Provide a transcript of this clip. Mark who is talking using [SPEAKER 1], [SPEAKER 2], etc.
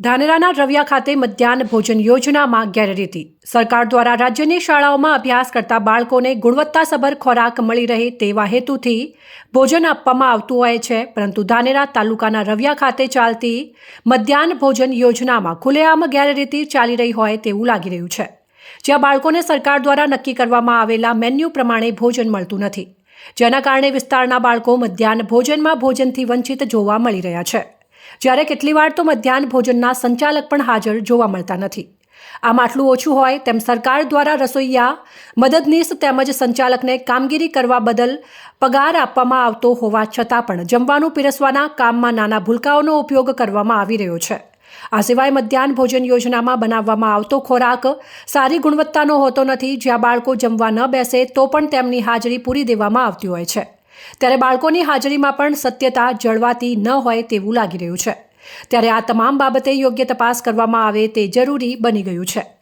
[SPEAKER 1] ધાનેરાના રવિયા ખાતે મધ્યાહન ભોજન યોજનામાં ગેરરીતિ સરકાર દ્વારા રાજ્યની શાળાઓમાં અભ્યાસ કરતા બાળકોને ગુણવત્તાસભર ખોરાક મળી રહે તેવા હેતુથી ભોજન આપવામાં આવતું હોય છે. પરંતુ ધાનેરા તાલુકાના રવિયા ખાતે ચાલતી મધ્યાહન ભોજન યોજનામાં ખુલ્લેઆમ ગેરરીતિ ચાલી રહી હોય તેવું લાગી રહ્યું છે. જ્યાં બાળકોને સરકાર દ્વારા નક્કી કરવામાં આવેલા મેન્યુ પ્રમાણે ભોજન મળતું નથી. જેના કારણે વિસ્તારના બાળકો મધ્યાહન ભોજનમાં ભોજનથી વંચિત જોવા મળી રહ્યા છે. જ્યારે કેટલી વાર તો મધ્યાહન ભોજનના સંચાલક પણ હાજર જોવા મળતા નથી. આમ આટલું ઓછું હોય તેમ સરકાર દ્વારા રસોઈયા, મદદનીશ તેમજ સંચાલકને કામગીરી કરવા બદલ પગાર આપવામાં આવતો હોવા છતાં પણ જમવાનું પીરસવાના કામમાં નાના ભૂલકાઓનો ઉપયોગ કરવામાં આવી રહ્યો છે. આ સિવાય મધ્યાહન ભોજન યોજનામાં બનાવવામાં આવતો ખોરાક સારી ગુણવત્તાનો હોતો નથી. જ્યાં બાળકો જમવા ન બેસે તો પણ તેમની હાજરી પૂરી દેવામાં આવતી હોય છે. ત્યારે બાળકોની હાજરીમાં પણ સત્યતા જળવાતી ન હોય તેવું લાગી રહ્યું છે. ત્યારે આ તમામ બાબતે યોગ્ય તપાસ કરવામાં આવે તે જરૂરી બની ગયું છે.